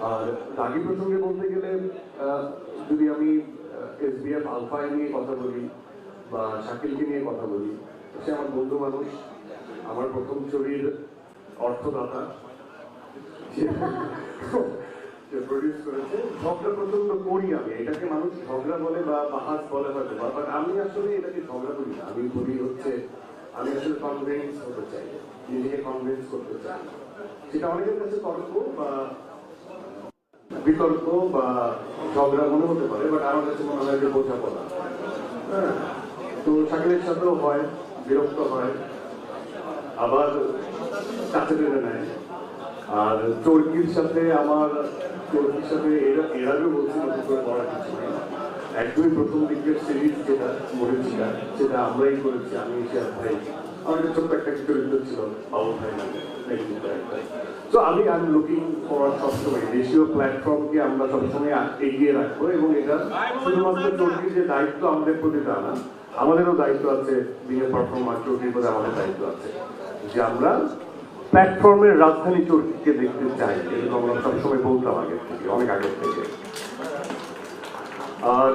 আর রাগী প্রসঙ্গে বলতে গেলে যদি আমি এসবিএফ আলফায় নিয়ে কথা বলি বা শাকিলকে নিয়ে কথা বলি, সে আমার বন্ধু মানুষ, আমার প্রথম ছবির অর্থদাতা। ঝগড়া করি আমি, এটাকে মানুষ ঝগড়া বলে বা বলে আমি আসলে এটাকে ঝগড়া করি আমি বলি হচ্ছে, আমি আসলে হতে চাই করতে চাই। সেটা অনেকের কাছে তর্ক বা বিতর্ক বা ঝগড়া মনে হতে পারে বাট আমার কাছে মনে হয় যে বোঝাপড়া। হ্যাঁ? তো শাকিলের সাথেও হয়, বিরক্ত হয়, আবার কাছে নেয়। আর চরকির সাথে আমার, চরকির সাথে এরা এর আগেও বলছি করে করা কিছু নেই। একদমই প্রথম দিকের সিরিজ যেটা করেছিলাম সেটা আমরাই করেছি, আমি এসে ভাই একটা ছোট্ট একটা চরিত্র ছিল বাবু ভাই নামে তো আমি আই এম লুকিং ফর সবসময় দেশীয় প্ল্যাটফর্মকে আমরা সবসময় এগিয়ে রাখব এবং এটা শুধুমাত্র চরকির যে দায়িত্ব আমাদের প্রতি তা না, আমাদেরও দায়িত্ব আছে বিয়ে পারফর্মার চরকির প্রতি আমাদের দায়িত্ব আছে যে আমরা প্ল্যাটফর্মের রাজধানী চরকিকে দেখতে চাই এরকম আমরা সবসময় বলতাম আগের থেকে, অনেক আগের থেকে। আর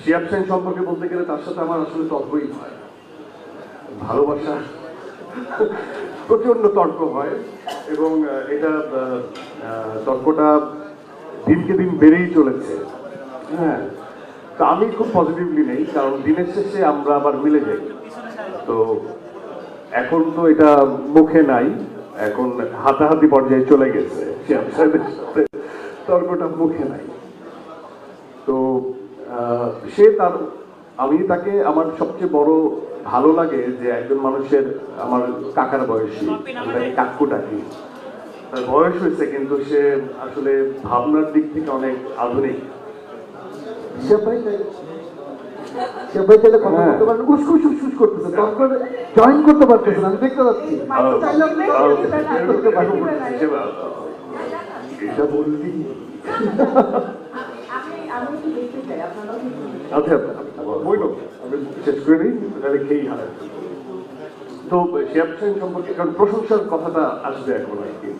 শিয়াব সেন সম্পর্কে বলতে গেলে তার সাথে আমার আসলে তর্কই হয়। ভালোবাসা। প্রচণ্ড তর্ক হয় এবং এটা তর্কটা দিনকে দিন বেড়েই চলেছে। হ্যাঁ তা আমি খুব পজিটিভলি নেই, কারণ দিনের শেষে আমরা আবার মিলে যাই। তো এখন তো এটা মুখে নাই, এখন হাতাহাতি পর্যায়ে চলে গেছে। তর্কটা মুখে নাই। তো সে তার, আমি তাকে আমার সবচেয়ে বড় ভালো লাগে যে একজন মানুষের আমার কাকার বয়সী তাকে কাকু ডাকি তার বয়স হয়েছে কিন্তু সে আসলে ভাবনার দিক থেকে অনেক আধুনিক। সে ভাই কথা হ্যাঁ। বলতে পারেন উসকুস উসকুস করতেছে তখন জয়েন করতে পারতেছে না আমি দেখতে পাচ্ছি। এটা বললি আচ্ছা বইল আমি তো সেন সম্পর্কে, কারণ প্রশংসার কথাটা আসবে এখন আর কি।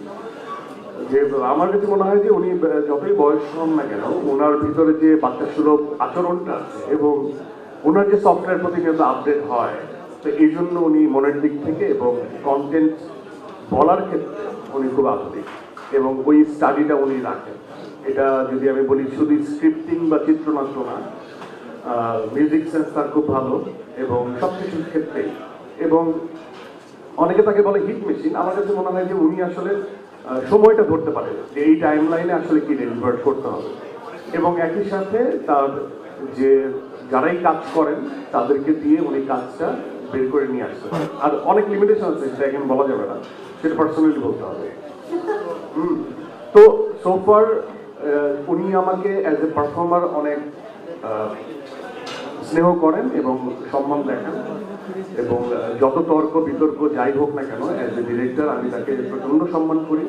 যে আমার কাছে মনে হয় যে উনি যতই বয়স হন না কেন ওনার ভিতরে যে বাচ্চা সুলভ আচরণটা আছে এবং ওনার যে সফটওয়্যার প্রতিনিয়ত আপডেট হয়, তো এই জন্য উনি মনের দিক থেকে এবং কন্টেন্ট বলার ক্ষেত্রে উনি খুব আধুনিক এবং ওই স্টাডিটা উনি রাখেন। এটা যদি আমি বলি শুধু স্ক্রিপ্টিং বা চিত্রনাট্য না মিউজিক সেন্স তার খুব ভালো এবং সব কিছুর ক্ষেত্রেই এবং অনেকে তাকে বলে হিট মেশিন আমার কাছে মনে হয় যে উনি আসলে সময়টা ধরতে পারে যে এই টাইম লাইনে আসলে কি ডেলিভার করতে হবে। এবং একই সাথে তার যে যারাই কাজ করেন, তাদেরকে দিয়ে উনি কাজটা বের করে নিয়ে আসতে আর অনেক লিমিটেশন আছে, সেটা এখন বলা যাবে না। সেটা পার্সোনালি বলতে হবে। হুম। তো সোফার উনি আমাকে অ্যাজ এ পারফর্মার অনেক স্নেহ করেন এবং সম্মান দেখান। এবং যত তর্ক বিতর্ক যাই হোক না কেন অ্যাজ এ ডিরেক্টর আমি তাকে প্রচণ্ড সম্মান করি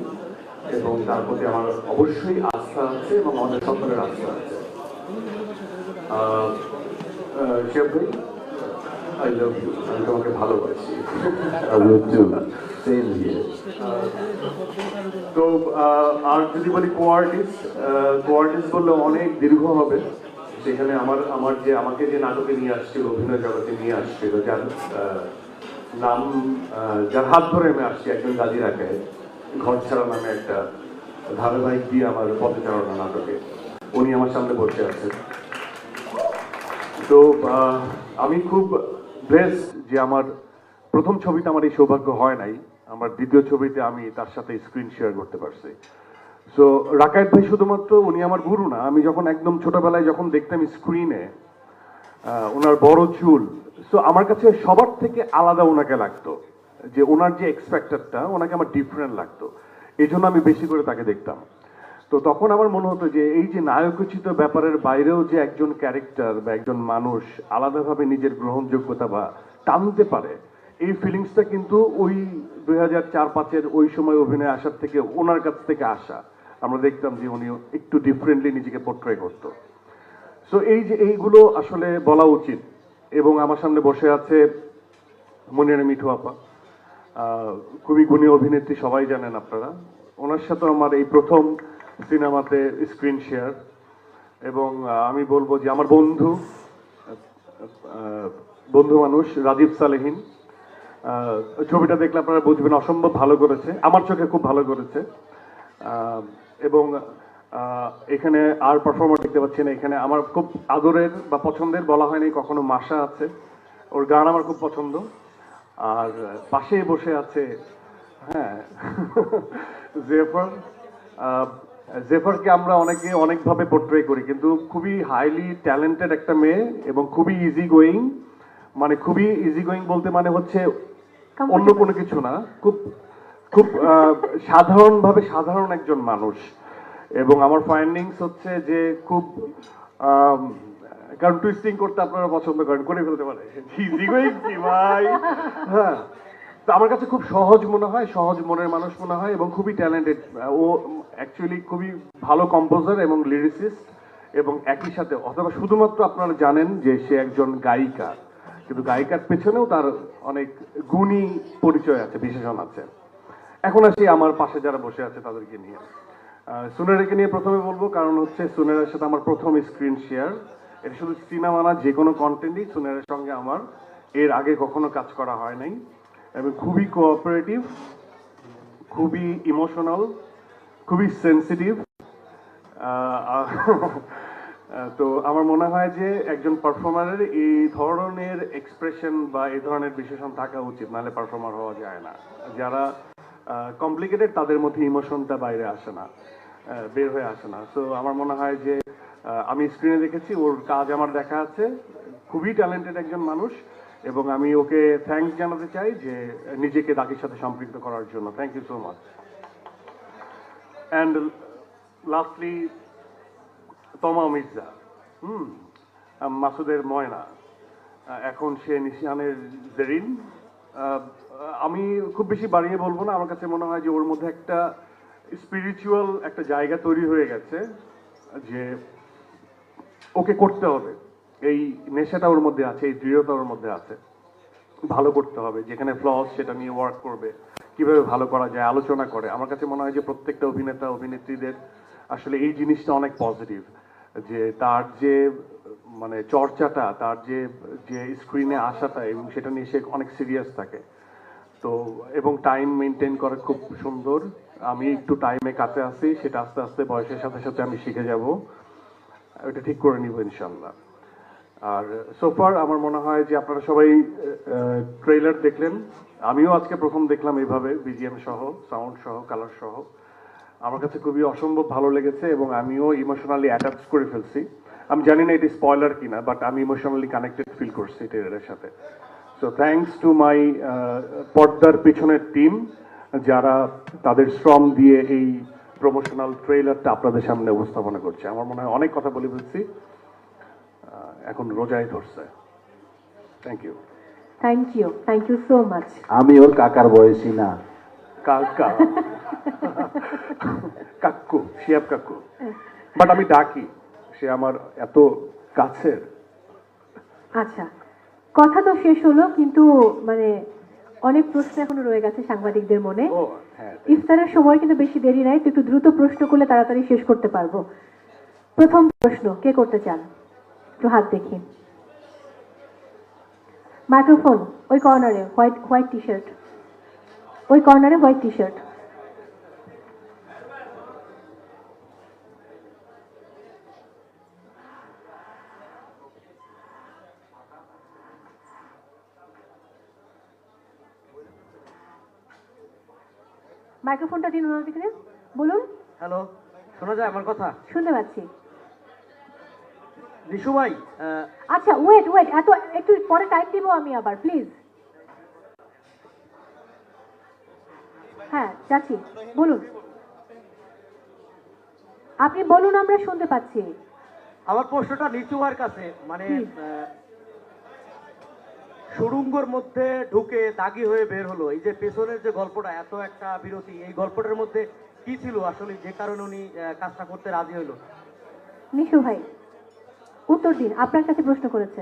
এবং তার প্রতি আমার অবশ্যই আস্থা আছে এবং আমাদের সকলের আস্থা আছে। শেফ ভাই আই লাভ ইউ আমি তোমাকে ভালোবাসি। তো আর যদি বলি কোয়ার্টিস্ট কোয়ার্টিস্ট বললে অনেক দীর্ঘ হবে। সেখানে আমার আমার যে, আমাকে যে নাটকে নিয়ে আসছিল, অভিনয় জগতে নিয়ে আসছিল যার নাম যার হাত ধরে আমি আসছি, একজন গাজী রাখে ঘর ছাড়া নামে একটা ধারাবাহিক দিয়ে আমার পথচারণা নাটকে। উনি আমার সামনে বসে আছেন। তো আমি খুব ব্লেসড যে আমার প্রথম ছবিতে আমার এই সৌভাগ্য হয় নাই। আমার দ্বিতীয় ছবিতে আমি তার সাথে স্ক্রিন শেয়ার করতে পারছি। সো রাকায়েত ভাই শুধুমাত্র উনি আমার গুরু না, আমি যখন একদম ছোটবেলায় যখন দেখতাম স্ক্রিনে ওনার বড় চুল সো আমার কাছে সবার থেকে আলাদা ওনাকে লাগতো, যে ওনার যে এক্সপেক্টারটা ওনাকে আমার ডিফারেন্ট লাগতো। এই জন্য আমি বেশি করে তাকে দেখতাম। তো তখন আমার মনে হতো যে এই যে নায়কোচিত ব্যাপারের বাইরেও যে একজন ক্যারেক্টার বা একজন মানুষ আলাদাভাবে নিজের গ্রহণযোগ্যতা বা টানতে পারে, এই ফিলিংসটা কিন্তু ওই দুই হাজার চার পাঁচের ওই সময় অভিনয় আসার থেকে, ওনার কাছ থেকে আসা। আমরা দেখতাম যে উনি একটু ডিফারেন্টলি নিজেকে পোট্রে করতো। সো এই যে এইগুলো আসলে বলা উচিত। এবং আমার সামনে বসে আছে মনিয়ারা মিঠু আপা। খুবই গুণী অভিনেত্রী, সবাই জানেন আপনারা। ওনার সাথে আমার এই প্রথম সিনেমাতে স্ক্রিন শেয়ার এবং আমি বলব যে আমার বন্ধু বন্ধু মানুষ রাজীব সালেহীন। ছবিটা দেখলে আপনারা বুঝবেন অসম্ভব ভালো করেছে। আমার চোখে খুব ভালো করেছে। এবং এখানে আর পারফর্মার দেখতে পাচ্ছি না। এখানে আমার খুব আদরের বা পছন্দের বলা হয়নি কখনো মাসা আছে। ওর গান আমার খুব পছন্দ। আর পাশে বসে আছে হ্যাঁ জেফার। জেফারকে আমরা অনেকে অনেকভাবে পোর্ট্রে করি কিন্তু খুবই হাইলি ট্যালেন্টেড একটা মেয়ে এবং খুবই ইজি গোয়িং মানে খুবই ইজি গোয়িং বলতে মানে হচ্ছে অন্য কোনো কিছু না খুব খুব সাধারণভাবে সাধারণ একজন মানুষ। এবং আমার ফাইন্ডিংস হচ্ছে যে খুব কারণ টুইস্টিং করতে আপনারা পছন্দ করেন, করে ফেলতে পারে। ভাই? হ্যাঁ। তো আমার কাছে খুব সহজ মনে হয়, সহজ মনের মানুষ মনে হয় এবং খুবই ট্যালেন্টেড ও অ্যাকচুয়ালি খুবই ভালো কম্পোজার এবং লিরিসিস্ট এবং একই সাথে, অথবা শুধুমাত্র আপনারা জানেন যে সে একজন গায়িকা। কিন্তু গায়িকার পেছনেও তার অনেক গুণী পরিচয় আছে, বিশেষণ আছে। এখন আসি আমার পাশে যারা বসে আছে তাদেরকে নিয়ে। সুনেরাকে নিয়ে প্রথমে বলব, কারণ হচ্ছে সুনেরার সাথে আমার প্রথম স্ক্রিন শেয়ার এটা শুধু সিনেমা না, যে কোনো কন্টেন্টই সুনেরার সঙ্গে আমার এর আগে কখনো কাজ করা হয় নাই। এবং খুবই কোঅপারেটিভ খুবই ইমোশনাল খুবই সেন্সিটিভ তো আমার মনে হয় যে একজন পারফর্মারের এই ধরনের এক্সপ্রেশন বা এই ধরনের বিশেষণ থাকা উচিত, নাহলে পারফর্মার হওয়া যায় না। যারা কমপ্লিকেটেড তাদের মধ্যে ইমোশনটা বাইরে আসে না বের হয়ে আসে না। তো আমার মনে হয় যে আমি স্ক্রিনে দেখেছি, ওর কাজ আমার দেখা আছে। খুবই ট্যালেন্টেড একজন মানুষ এবং আমি ওকে থ্যাঙ্কস জানাতে চাই যে, নিজেকে দাকির সাথে সম্পৃক্ত করার জন্য। Thank you so much and lastly Toma Mirza. Hmm, মাসুদের ময়না। এখন সে নিশিয়ানের জেরিন। আমি খুব বেশি বাড়িয়ে বলব না। আমার কাছে মনে হয় যে ওর মধ্যে একটা স্পিরিচুয়াল একটা জায়গা তৈরি হয়ে গেছে যে ওকে করতে হবে। এই নেশাটা ওর মধ্যে আছে, এই দৃঢ়তা ওর মধ্যে আছে। ভালো করতে হবে, যেখানে ফ্লস সেটা নিয়ে ওয়ার্ক করবে, কীভাবে ভালো করা যায়, আলোচনা করে। আমার কাছে মনে হয় যে প্রত্যেকটা অভিনেতা, অভিনেত্রীদের আসলে এই জিনিসটা অনেক পজিটিভ যে তার যে মানে চর্চাটা, তার যে যে স্ক্রিনে আসাটা এবং সেটা নিয়ে সে অনেক সিরিয়াস থাকে। তো, এবং টাইম মেনটেন করা খুব সুন্দর। আমি একটু টাইমে কাছে আসি সেটা আস্তে আস্তে বয়সের সাথে সাথে আমি শিখে যাব। এটা ঠিক করে নিব ইনশাল্লাহ আর সোফার আমার মনে হয় যে আপনারা সবাই ট্রেলার দেখলেন। আমিও আজকে প্রথম দেখলাম এইভাবে বিজিএম সহ সাউন্ড সহ কালার সহ। আমার কাছে খুবই অসম্ভব ভালো লেগেছে এবং আমিও ইমোশনালি অ্যাটাচ করে ফেলছি। আমি জানি না এটি স্পয়লার কিনা বাট আমি ইমোশনালি কানেক্টেড ফিল করছি ট্রেলারের সাথে। সো থ্যাঙ্কস টু মাই পর্দার পিছনের টিম যারা তাদের শ্রম দিয়ে এই প্রমোশনাল ট্রেলারটা আপনাদের সামনে উপস্থাপনা করছে। আমার মনে হয় অনেক কথা বলে ফেলছি। এখন রোজাই ধরছে। Thank you thank you thank you so much আমি ওর কাকার বয়সী না। কাকা? কাকু শিয়াব কাকু। বাট আমি ডাকি। সে আমার এত কাছের। আচ্ছা। কথা তো শেষ হলো কিন্তু মানে অনেক প্রশ্ন এখনও রয়ে গেছে সাংবাদিকদের মনে। হ্যাঁ ইফতারের সময় কিন্তু বেশি দেরি নাই তো একটু দ্রুত প্রশ্ন করলে তাড়াতাড়ি শেষ করতে পারব। প্রথম প্রশ্ন কে করতে চান? একটু হাত দেখি মাইক্রোফোন ওই কর্নারে হোয়াইট হোয়াইট টি শার্ট ওই কর্নারে হোয়াইট টি শার্ট মাইক্রোফোনটা দিন ওনার দিকে বলুন। হ্যালো শোনা যায় আমার কথা? শুনতে পাচ্ছি। নিশু ভাই আচ্ছা ওয়েট ওয়েট এত একটু পরে টাইম দিব আমি আবার প্লিজ হ্যাঁ যাচ্ছি। বলুন। আপনি বলুন আমরা শুনতে পাচ্ছি। আমার প্রশ্নটা নিচু হওয়ার কাছে মানে সুড়ঙ্গর মধ্যে ঢুকে দাগি হয়ে বের হলো। এই যে পেছনের যে গল্পটা এত একটা বিরতি এই গল্পটার মধ্যে কি ছিল? আসলে যে কারণে উনি কাজটা করতে রাজি হলো। নিশু ভাই উত্তর দিন আপনার কাছে প্রশ্ন করেছে।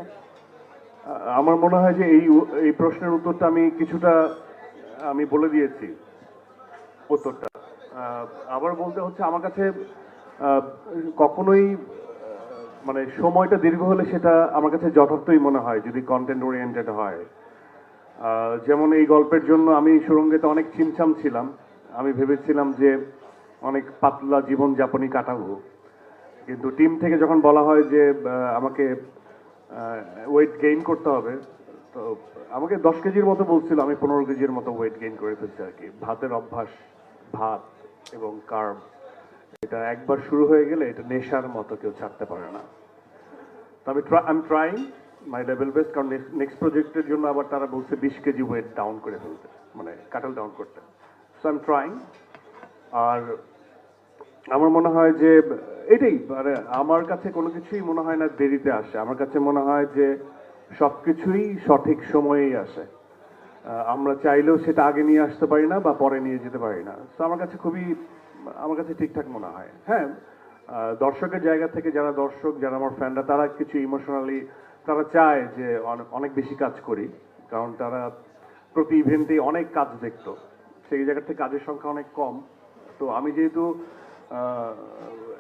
আমার মনে হয় যে এই এই প্রশ্নের উত্তরটা আমি কিছুটা আমি বলে দিয়েছি উত্তরটা। আবার বলতে হচ্ছে আমার কাছে কখনোই মানে সময়টা দীর্ঘ হলে সেটা আমার কাছে যথার্থই মনে হয়, যদি কন্টেন্ট ওরিয়েন্টেড হয়। যেমন এই গল্পের জন্য আমি সুরঙ্গেতে অনেক চিমচাম ছিলাম। আমি ভেবেছিলাম যে অনেক পাতলা জীবনযাপনই কাটাবো। কিন্তু টিম থেকে যখন বলা হয় যে আমাকে ওয়েট গেইন করতে হবে, তো আমাকে দশ কেজির মতো বলছিল, আমি পনেরো কেজির মতো ওয়েট গেইন করে ফেলছি আর কি। ভাতের অভ্যাস, ভাত এবং কার্ব এটা একবার শুরু হয়ে গেলে এটা নেশার মতো কেউ ছাড়তে পারে না। তো আমি I trying my level best কারণ নেক্সট প্রজেক্টের জন্য আবার তারা বলছে বিশ কেজি ওয়েট ডাউন করে ফেলতে মানে কাটল ডাউন করতে। সো আই এম ট্রাইং আর আমার মনে হয় যে এটাই মানে আমার কাছে কোনো কিছুই মনে হয় না দেরিতে আসে। আমার কাছে মনে হয় যে সবকিছুই সঠিক সময়েই আসে। আমরা চাইলেও সেটা আগে নিয়ে আসতে পারি না বা পরে নিয়ে যেতে পারি না। তো আমার কাছে খুবই আমার কাছে ঠিকঠাক মনে হয়। হ্যাঁ দর্শকের জায়গা থেকে যারা দর্শক, যারা আমার ফ্যানরা, তারা কিছু ইমোশনালি তারা চায় যে অনে- অনেক বেশি কাজ করি, কারণ তারা প্রতি ইভেন্টে অনেক কাজ দেখতো। সেই জায়গা থেকে কাজের সংখ্যা অনেক কম। তো আমি যেহেতু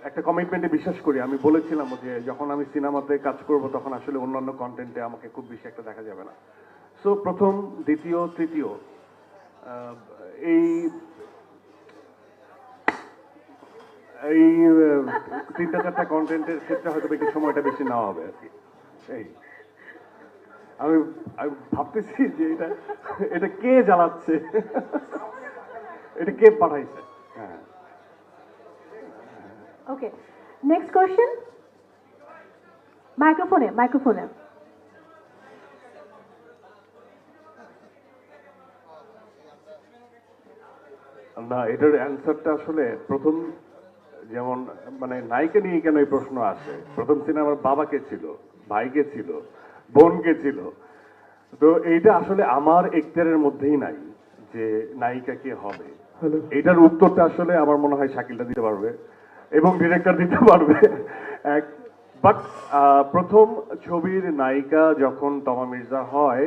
একটা কমিটমেন্টে বিশ্বাস করি, আমি বলেছিলাম যে যখন আমি সিনেমাতে কাজ করব, তখন আসলে অন্যান্য কন্টেন্টে আমাকে খুব বেশি একটা দেখা যাবে না। সো প্রথম, দ্বিতীয়, তৃতীয় এই এই তিনটা চারটা কন্টেন্টের ক্ষেত্রে হয়তো একটু সময়টা বেশি নেওয়া হবে আর কি। এই। আমি আমি ভাবতেছি যে এটা এটা কে জ্বালাচ্ছে? এটা কে পাঠাইছে? হ্যাঁ। ওকে নেক্সট কোয়েশ্চেন মাইক্রোফোনে মাইক্রোফোনে না এটার অ্যান্সারটা আসলে প্রথম যেমন মানে নায়িকা নিয়ে কেন এই প্রশ্ন আসে? প্রথম সিনেমার বাবাকে ছিল ভাইকে ছিল বোনকে ছিল। তো এইটা আসলে আমার এক্টারের মধ্যেই নাই যে নায়িকা কে হবে। এটার উত্তরটা আসলে আমার মনে হয় শাকিলটা দিতে পারবে এবং ডিরেক্টর দিতে পারবে। এক বাট প্রথম ছবির নায়িকা যখন তমা মির্জা হয়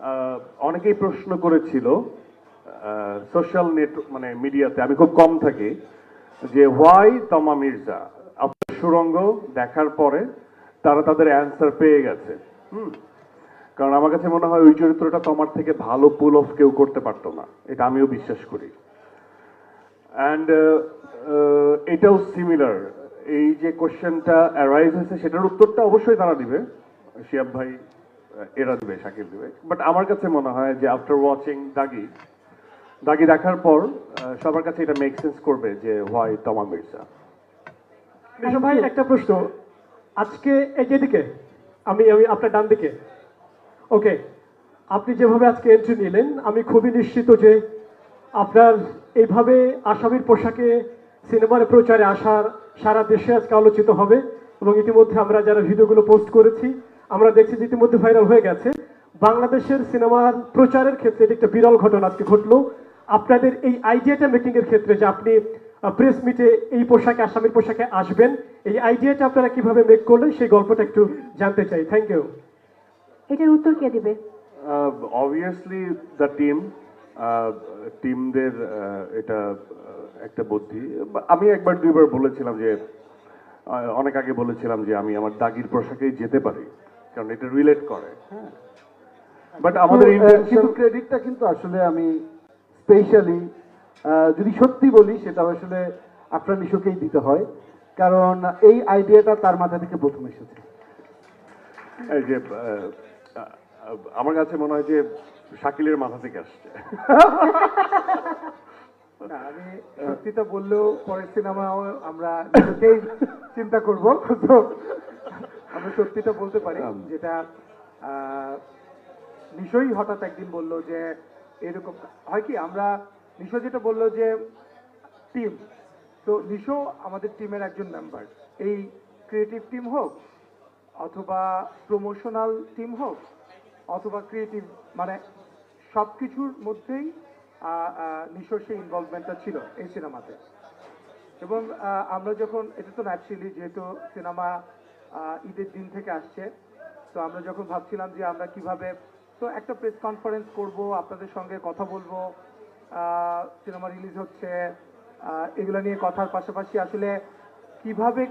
আহ, অনেকেই প্রশ্ন করেছিল সোশ্যাল নেট মানে মিডিয়াতে আমি খুব কম থাকি যে হোয়াই তমা মির্জা। আপনার সুরঙ্গ দেখার পরে তারা তাদের অ্যান্সার পেয়ে গেছে। হুম? কারণ আমার কাছে মনে হয় ওই চরিত্রটা তোমার থেকে ভালো পুল অফ কেউ করতে পারতো না। এটা আমিও বিশ্বাস করি। অ্যান্ড এটাও সিমিলার এই যে কোশ্চেনটা অ্যারাইজ হয়েছে, সেটার উত্তরটা অবশ্যই তারা দিবে। শিয়াব ভাই, এরা দিবে, শাকিল দিবে। বাট আমার কাছে মনে হয় যে আফটার ওয়াচিং দাগি দাগি দেখার পর সবার কাছে এটা মেক সেন্স করবে যে হোয়াই তমা মির্জা ভাই, একটা প্রশ্ন। আজকে এই যেদিকে আমি আমি আপনার ডান দিকে। ওকে, আপনি যেভাবে আজকে এন্ট্রি নিলেন, আমি খুবই নিশ্চিত যে আপনার এইভাবে আসামির পোশাকে সিনেমার প্রচারে আসার সারা দেশে আজকে আলোচিত হবে এবং ইতিমধ্যে আমরা যারা ভিডিওগুলো পোস্ট করেছি, আমরা দেখছি যে ইতিমধ্যে ভাইরাল হয়ে গেছে। বাংলাদেশের সিনেমার প্রচারের ক্ষেত্রে এটি একটা বিরল ঘটনা আজকে ঘটলো। আপনাদের এই আইডিয়াটা মেকিং এর ক্ষেত্রে যে আপনি প্রেস মিটে এই পোশাকে আসামের পোশাকে আসবেন এই আইডিয়াটা আপনারা কীভাবে মেক করলেন সেই গল্পটা একটু জানতে চাই। থ্যাংক ইউ এটার উত্তর কে দিবে? অবভিয়াসলি দ্য টিম টিমদের এটা একটা বুদ্ধি। আমি একবার দুইবার বলেছিলাম যে অনেক আগে বলেছিলাম যে আমি আমার দাগির পোশাকেই যেতে পারি কারণ এটা রিলেট করে হ্যাঁ। বাট আমাদের ইন্টেনশন ক্রেডিটটা কিন্তু আসলে আমি স্পেশালি যদি সত্যি বলি সেটা আসলে আপনার নিশোকেই দিতে হয়। কারণ এই আইডিয়াটা তার মাথা থেকে প্রথম এসেছে। এই যে আমার কাছে মনে হয় যে শাকিলের মাথা থেকে আসছে। আমি সত্যিটা বললেও পরের সিনেমাও আমরা নিজেকেই চিন্তা করব। তো আমরা সত্যিটা বলতে পারি। যেটা আহ, নিশোই হঠাৎ একদিন বলল যে এরকম। হয় কি, আমরা নিশো যেটা বলল যে টিম তো নিশো আমাদের টিমের একজন মেম্বার এই ক্রিয়েটিভ টিম হোক, অথবা প্রমোশনাল টিম হোক, অথবা ক্রিয়েটিভ মানে সব কিছুর মধ্যেই নিশোর সেই ইনভলভমেন্টটা ছিল এই সিনেমাতে এবং আমরা যখন, এটা তো ন্যাচারালি যেহেতু সিনেমা ঈদের দিন থেকে আসছে, তো আমরা যখন ভাবছিলাম যে আমরা কীভাবে তো একটা প্রেস কনফারেন্স করব, আপনাদের সঙ্গে কথা বলব। সিনেমা রিলিজ হচ্ছে এগুলো নিয়ে কথার পাশাপাশি আসলে কীভাবে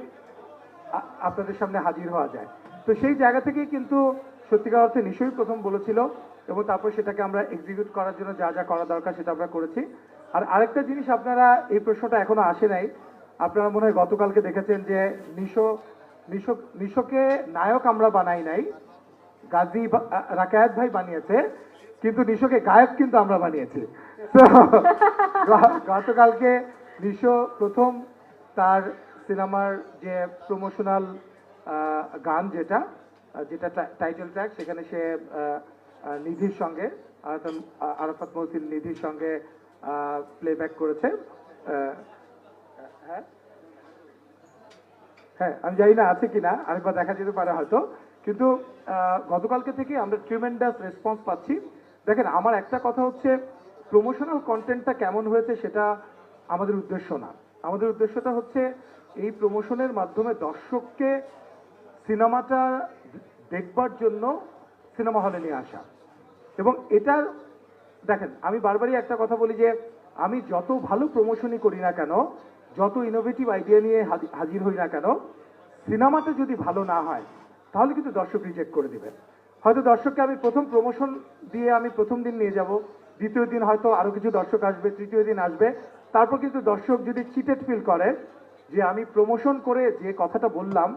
আপনাদের সামনে হাজির হওয়া যায়। তো সেই জায়গা থেকেই কিন্তু সত্যিকার অর্থে নিশ্চয়ই প্রথম বলেছিল এবং তারপর সেটাকে আমরা এক্সিকিউট করার জন্য যা যা করা দরকার সেটা আমরা করেছি। আর আরেকটা জিনিস, আপনারা এই প্রশ্নটা এখনও আসে নাই। আপনারা মনে হয় গতকালকে দেখেছেন যে নিশো নিশো, নিশোকে নায়ক আমরা বানাই নাই। গাজী রাকায়াত ভাই বানিয়েছে, কিন্তু নিশোকে গায়ক কিন্তু আমরা বানিয়েছি। তো গতকালকে নিশো প্রথম তার সিনেমার যে প্রমোশনাল গান যেটা যেটা টাইটেল ট্র্যাক সেখানে সে নিধির সঙ্গে, আরাফাত- মহসিন নিধির সঙ্গে প্লেব্যাক করেছে। হ্যাঁ? হ্যাঁ আমি জানি না আছে কিনা, আরেকবার দেখা যেতে পারে হয়তো। কিন্তু গতকালকে থেকে আমরা ট্রিমেন্ডাস রেসপন্স পাচ্ছি। দেখেন, আমার একটা কথা হচ্ছে প্রমোশনাল কন্টেন্টটা কেমন হয়েছে সেটা আমাদের উদ্দেশ্য না। আমাদের উদ্দেশ্যটা হচ্ছে, এই প্রমোশনের মাধ্যমে দর্শককে সিনেমাটা দেখবার জন্য সিনেমা হলে নিয়ে আসা। এবং এটার দেখেন, আমি বারবারই একটা কথা বলি যে, আমি যত ভালো প্রমোশনই করি না কেন, যত ইনোভেটিভ আইডিয়া নিয়ে হাজি- হাজির হই না কেন, সিনেমাটা যদি ভালো না হয় তাহলে কিন্তু দর্শক রিজেক্ট করে দিবে হয়তো দর্শককে আমি প্রথম প্রমোশন দিয়ে আমি প্রথম দিন নিয়ে যাব, দ্বিতীয় দিন হয়তো আরও কিছু দর্শক আসবে, তৃতীয় দিন আসবে। তারপর কিন্তু দর্শক যদি চিটেড ফিল করে, যে আমি প্রমোশন করে যে কথাটা বললাম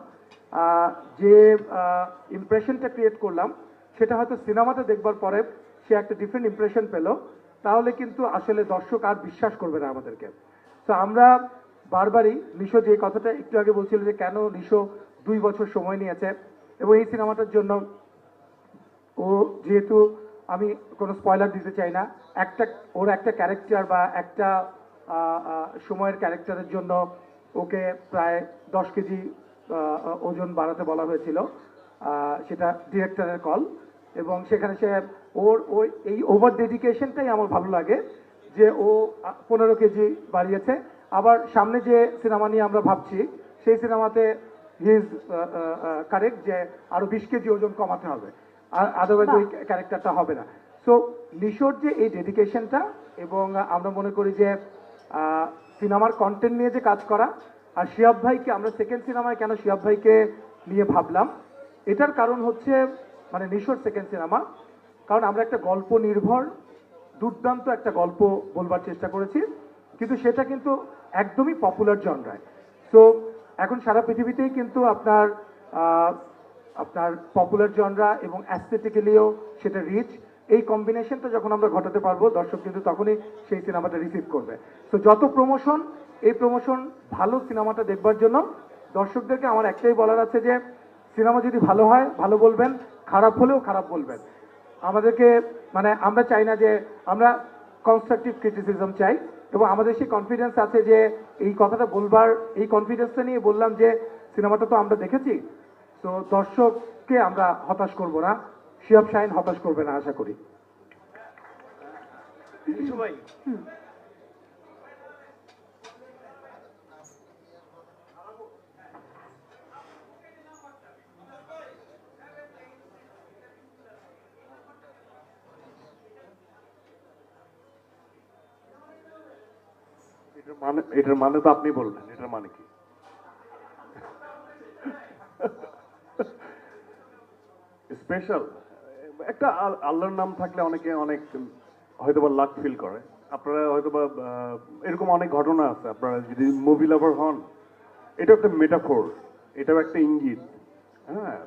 যে ইমপ্রেশনটা ক্রিয়েট করলাম, সেটা হয়তো সিনেমাটা দেখবার পরে সে একটা ডিফারেন্ট ইমপ্রেশন পেল, তাহলে কিন্তু আসলে দর্শক আর বিশ্বাস করবে না আমাদেরকে। তো আমরা বারবারই নিশো যে কথাটা একটু আগে বলছিল যে কেন নিশো দুই বছর সময় নিয়েছে এবং এই সিনেমাটার জন্য ও যেহেতু আমি কোনো স্পয়লার দিতে চাই না, একটা, ওর একটা ক্যারেক্টার বা একটা সময়ের ক্যারেক্টারের জন্য ওকে প্রায় দশ কেজি ওজন বাড়াতে বলা হয়েছিল সেটা ডিরেক্টরের কল এবং সেখানে সে, ওর, ওই, এই ওভার ডেডিকেশনটাই আমার ভালো লাগে, যে ও পনেরো কেজি বাড়িয়েছে। আবার সামনে যে সিনেমা নিয়ে আমরা ভাবছি, সেই সিনেমাতে হিজ কারেক্ট যে আরও বিশ কেজি ওজন কমাতে হবে। আর আদারওয়াইজ ওই ক্যারেক্টারটা হবে না। সো নিশোর যে এই ডেডিকেশনটা এবং আমরা মনে করি যে সিনেমার কন্টেন্ট নিয়ে যে কাজ করা আর শিয়াব ভাইকে আমরা সেকেন্ড সিনেমায় কেন শিয়াব ভাইকে নিয়ে ভাবলাম এটার কারণ হচ্ছে মানে নিশোর সেকেন্ড সিনেমা কারণ আমরা একটা গল্প নির্ভর দুর্দান্ত একটা গল্প বলবার চেষ্টা করেছি কিন্তু সেটা কিন্তু একদমই পপুলার জনরায় সো এখন সারা পৃথিবীতেই কিন্তু আপনার আপনার পপুলার জনরা এবং অ্যাস্থেটিক্যালিও সেটা রিচ এই কম্বিনেশনটা যখন আমরা ঘটাতে পারব, দর্শক কিন্তু তখনই সেই সিনেমাটা রিসিভ করবে। তো যত প্রমোশন এই প্রমোশন ভালো সিনেমাটা দেখবার জন্য দর্শকদেরকে আমার একটাই বলার আছে যে সিনেমা যদি ভালো হয়, ভালো বলবেন, খারাপ হলেও খারাপ বলবেন। আমাদেরকে মানে আমরা চাই না যে আমরা কনস্ট্রাকটিভ ক্রিটিসিজম চাই। এবং আমাদের সেই কনফিডেন্স আছে যে এই কথাটা বলবার এই কনফিডেন্সটা নিয়ে বললাম যে সিনেমাটা তো আমরা দেখেছি তো দর্শককে আমরা হতাশ করব না শিহাব শাহিন হতাশ করবে না আশা করি। ভাই এটার মানে এটার মানে তো আপনি বলবেন এটার মানে কি? স্পেশাল একটা আল্লাহর নাম থাকলে অনেকে অনেক হয়তো বা লাক ফিল করে। আপনারা হয়তো বা আহ, এরকম অনেক ঘটনা আছে। আপনারা যদি মুভি লাভার হন এটা একটা মেটাফোর এটাও একটা ইঙ্গিত। হ্যাঁ?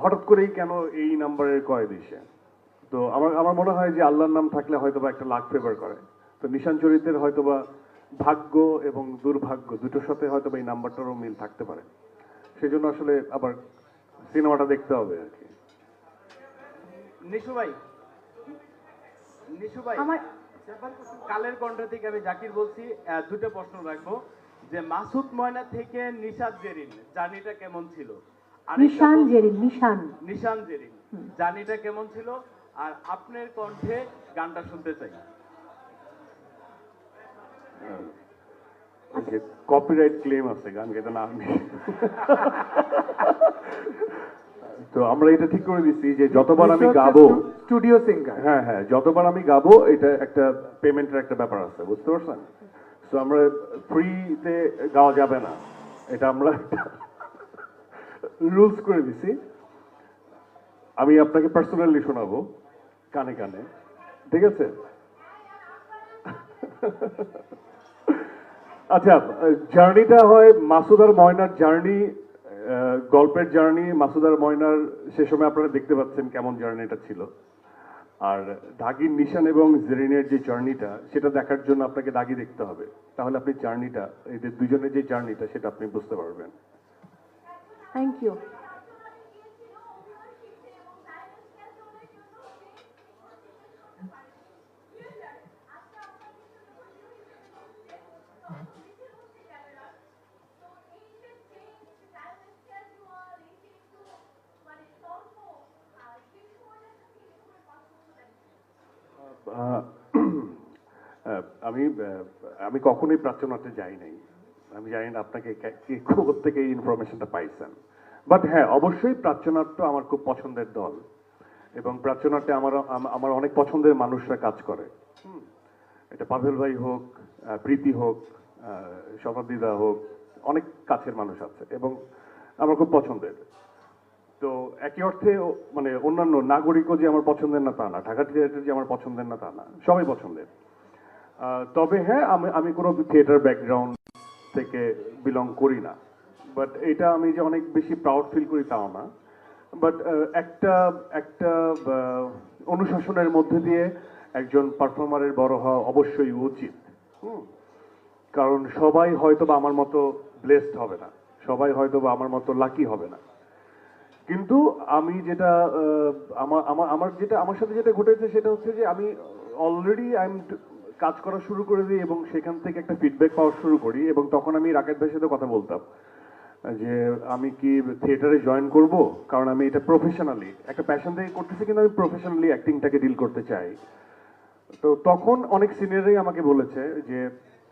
হঠাৎ করেই কেন এই নাম্বারের কয় দিছে? তো আমার আমার মনে হয় যে আল্লাহর নাম থাকলে হয়তো বা একটা লাক ফেভার করে। তো নিশান চরিত্রের হয়তো বা ভাগ্য এবং দুর্ভাগ্য দুটোর সাথে হয়তো বা এই নাম্বারটারও মিল থাকতে পারে। সেই জন্য আসলে আবার সিনেমাটা দেখতে হবে আর কি। নিশু ভাই নিশু ভাই আমার কালের কণ্ঠ থেকে আমি জাকির বলছি দুটো প্রশ্ন রাখব। যে মাসুদ ময়না থেকে নিশাদ জেরিন জার্নিটা কেমন ছিল? নিশান জেরিন নিশান। নিশান জেরিন জার্নিটা কেমন ছিল? আর আপনার কণ্ঠে গানটা শুনতে চাই। কপিরাইট ক্লেম আছে গান গেতে না আমি। তো আমরা এটা ঠিক করে দিচ্ছি যে যতবার আমি গাবো স্টুডিও সিঙ্গার হ্যাঁ হ্যাঁ যতবার আমি গাবো এটা একটা পেমেন্টের একটা ব্যাপার আছে বুঝতে পারছেন? তো আমরা ফ্রিতে গাওয়া যাবে না। এটা আমরা রুলস করে দিছি আমি আপনাকে পার্সোনালি শোনাবো কানে কানে। ঠিক আছে? আচ্ছা জার্নিটা হয় মাসুদার ময়নার জার্নি গল্পের জার্নি। মাসুদার ময়নার সে সময় আপনারা দেখতে পাচ্ছেন কেমন জার্নিটা ছিল। আর দাগির নিশান এবং জেরিনের যে জার্নিটা, সেটা দেখার জন্য আপনাকে দাগি দেখতে হবে। তাহলে আপনি জার্নিটা, এদের দুজনের যে জার্নিটা, সেটা আপনি বুঝতে পারবেন। থ্যাংক ইউ আমি আমি কখনোই প্রাচ্যনাটে যাই নাই। আমি জানি না আপনাকে কোথা থেকে এই ইনফরমেশনটা পাইছেন। বাট হ্যাঁ অবশ্যই প্রাচ্যনাট্য আমার খুব পছন্দের দল। এবং প্রাচ্যনাট্যে আমার আমার অনেক পছন্দের মানুষরা কাজ করে। এটা পাভেল ভাই হোক প্রীতি হোক শতাব্দীদা হোক, অনেক কাছের মানুষ আছে। এবং আমার খুব পছন্দের। তো একই অর্থে মানে অন্যান্য নাগরিকও যে আমার পছন্দের না তা না, ঢাকা থিয়েটার যে আমার পছন্দের না তা না, সবাই পছন্দের। তবে হ্যাঁ আমি আমি কোনো থিয়েটার ব্যাকগ্রাউন্ড থেকে বিলং করি না। বাট এটা আমি যে অনেক বেশি প্রাউড ফিল করি তাও না। বাট একটা একটা অনুশাসনের মধ্যে দিয়ে একজন পারফর্মারের বড় হওয়া অবশ্যই উচিত। কারণ সবাই হয়তো বা আমার মতো ব্লেসড হবে না। সবাই হয়তো বা আমার মতো লাকি হবে না। কিন্তু আমি যেটা আমার আমার আমার যেটা, আমার সাথে যেটা ঘটেছে সেটা হচ্ছে যে আমি অলরেডি আই এম কাজ করা শুরু করে দিই এবং সেখান থেকে একটা ফিডব্যাক পাওয়া শুরু করি এবং তখন আমি রাকেট ভাইয়ের সাথে কথা বলতাম যে আমি কি থিয়েটারে জয়েন করব? কারণ আমি এটা প্রফেশনালি একটা প্যাশন থেকে করতেছি কিন্তু আমি প্রফেশনালি অ্যাক্টিংটাকে ডিল করতে চাই। তো তখন অনেক সিনিয়রই আমাকে বলেছে যে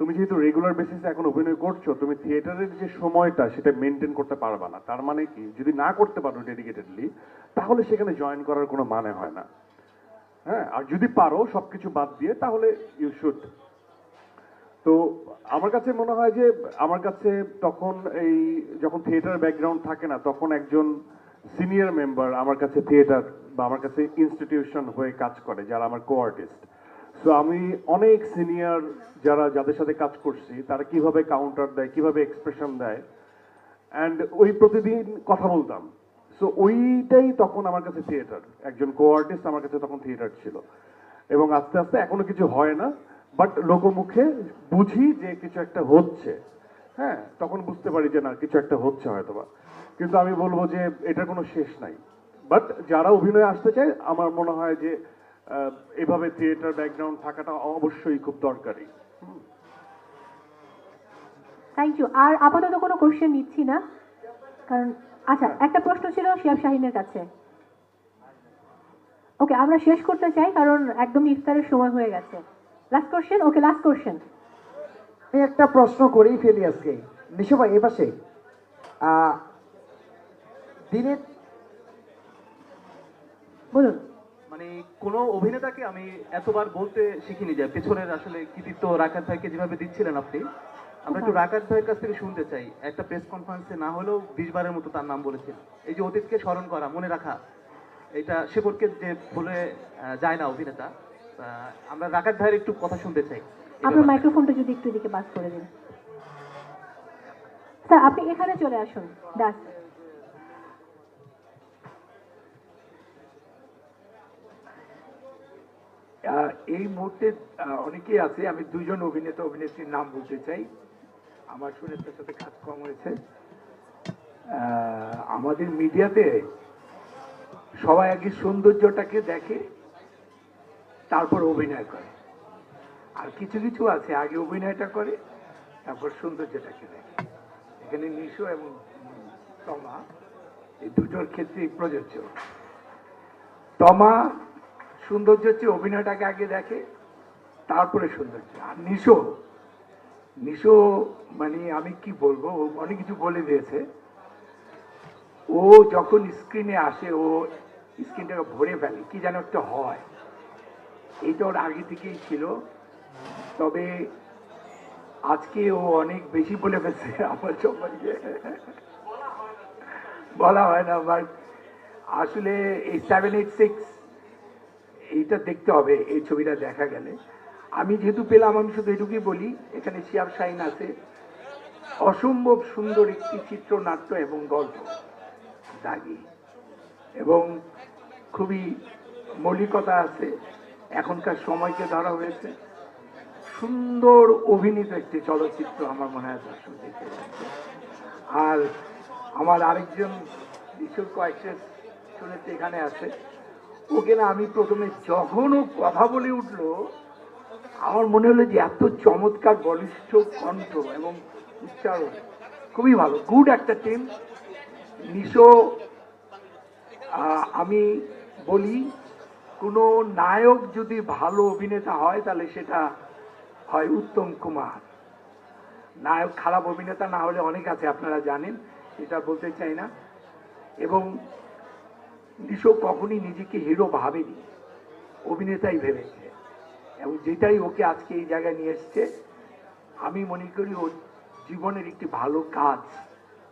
তুমি যেহেতু রেগুলার বেসিসে এখন অভিনয় করছ, তুমি থিয়েটারের যে সময়টা, সেটা মেনটেন করতে পারবা না। তার মানে কি? যদি না করতে পারো ডেডিকেটেডলি তাহলে সেখানে জয়েন করার কোনো মানে হয় না। হ্যাঁ আর যদি পারো, সবকিছু বাদ দিয়ে, তাহলে ইউ শুড তো আমার কাছে মনে হয় যে, আমার কাছে তখন এই, যখন থিয়েটার ব্যাকগ্রাউন্ড থাকে না, তখন একজন সিনিয়র মেম্বার আমার কাছে থিয়েটার বা আমার কাছে ইনস্টিটিউশন হয়ে কাজ করে, যারা আমার কো আর্টিস্ট সো আমি অনেক সিনিয়র যারা যাদের সাথে কাজ করছি, তারা কীভাবে কাউন্টার দেয়, কীভাবে এক্সপ্রেশন দেয় অ্যান্ড ওই প্রতিদিন কথা বলতাম। সো ওইটাই তখন আমার কাছে থিয়েটার একজন কো আর্টিস্ট আমার কাছে তখন থিয়েটার ছিল। এবং আস্তে আস্তে এখনও কিছু হয় না বাট লোকমুখে বুঝি যে কিছু একটা হচ্ছে। হ্যাঁ তখন বুঝতে পারি যে না, কিছু একটা হচ্ছে হয়তোবা। কিন্তু আমি বলব যে এটার কোনো শেষ নাই। বাট যারা অভিনয়ে আসতে চায়, আমার মনে হয় যে এভাবে থিয়েটার ব্যাকগ্রাউন্ড থাকাটা অবশ্যই খুব দরকারি। থ্যাংক ইউ আর আপাতত কোনো কোশ্চেন নিচ্ছি না। কারণ আচ্ছা একটা প্রশ্ন ছিল শিয়াব শাহিনের কাছে। ওকে আমরা শেষ করতে চাই কারণ একদম ইফতারের সময় হয়ে গেছে। Last question okay last question আমি একটা প্রশ্ন করেই ফেলি আজকে নিশো ভাই এপাশে আহ, দিনে বলুন। মানে কোনো অভিনেতাকে আমি এতবার বলতে শিখিনি যে পেছনের আসলে কৃতিত্ব রাকাত ভাইকে যেভাবে দিচ্ছিলেন আপনি। আমরা একটু রাকাত ভাইয়ের কাছ থেকে শুনতে চাই। একটা প্রেস কনফারেন্সে না হলেও বিশ বারের মতো তার নাম বলেছেন। এই যে অতীতকে স্মরণ করা মনে রাখা এটা শেখরকে যে ভুলে যায় না অভিনেতা আমরা রাকাত ভাইয়ের একটু কথা শুনতে চাই। আপনার। মাইক্রোফোনটা যদি একটু এদিকে পাস করে দিন। স্যার আপনি এখানে চলে আসুন। দাস এই মুহূর্তে অনেকেই আছে, আমি দুইজন অভিনেতা, অভিনেত্রীর নাম বলতে চাই। আমার সুনেতার সাথে কাজ কম হয়েছে। আমাদের মিডিয়াতে সবাই আগে সৌন্দর্যটাকে দেখে, তারপর অভিনয় করে। আর কিছু কিছু আছে, আগে অভিনয়টা করে, তারপর সৌন্দর্যটাকে দেখে। এখানে নিশো এবং তমা, এই দুটোর ক্ষেত্রেই প্রযোজ্য। তমা সৌন্দর্য হচ্ছে অভিনয়টাকে আগে দেখে, তারপরে সৌন্দর্য। আর নিশো নিশো মানে আমি কি বলব, ও অনেক কিছু বলে দিয়েছে। ও যখন স্ক্রিনে আসে, ও স্ক্রিনটাকে ভরে ফেলে, কি যেন একটা হয়। এইটা ওর আগে থেকেই ছিল। তবে আজকে ও অনেক বেশি বলে ফেলছে আমার সম্পর্কে বলা হয় না বাট আসলে এই সেভেন এইট সিক্স এইটা দেখতে হবে, এই ছবিটা দেখা গেলে। আমি যেহেতু পেলাম, আমি শুধু এটুকুই বলি, এখানে শিয়াব শাইন আছে। অসম্ভব সুন্দর একটি চিত্রনাট্য এবং গল্প, দাগি। এবং খুবই মৌলিকতা আছে, এখনকার সময়কে ধরা হয়েছে। সুন্দর অভিনীত একটি চলচ্চিত্র আমার মনে হয় দর্শক দেখতে আর আমার আরেকজন ঈশ্বর কয়েকটা শুনেছে এখানে আছে। ওকে না আমি প্রথমে যখন ও কথা বলে উঠল, আমার মনে হলো যে এত চমৎকার বলিষ্ঠ কণ্ঠ এবং উচ্চারণ। খুবই ভালো গুড একটা টিম নিশো আমি বলি, কোনো নায়ক যদি ভালো অভিনেতা হয়, তাহলে সেটা হয় উত্তম কুমার। নায়ক খারাপ অভিনেতা না হলে অনেক আছে, আপনারা জানেন, এটা বলতে চাই না। এবং নিশো কখনই নিজেকে হিরো ভাবেনি। অভিনেতাই ভেবেছে। এবং যেটাই ওকে আজকে এই জায়গায় নিয়ে এসছে, আমি মনে করি ওর জীবনের একটি ভালো কাজ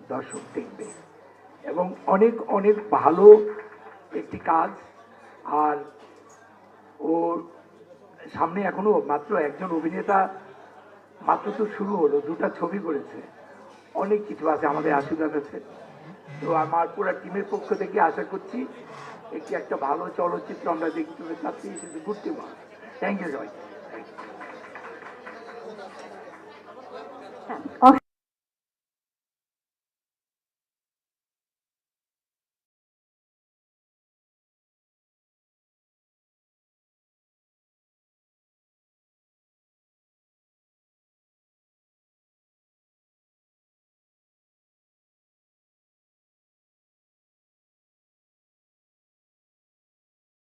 দর্শক দেখবে। এবং অনেক অনেক ভালো একটি কাজ। আর ওর সামনে এখনও মাত্র একজন অভিনেতা, মাত্র তো শুরু হলো, দুটা ছবি করেছে। অনেক কিছু আছে আমাদের আশীর্বাদ আছে। তো আমার পুরো টিমের পক্ষ থেকে আশা করছি একটি একটা ভালো চলচ্চিত্র আমরা দেখতে চাচ্ছি সেটা ঘুরতে পারব থ্যাংক ইউ সবাই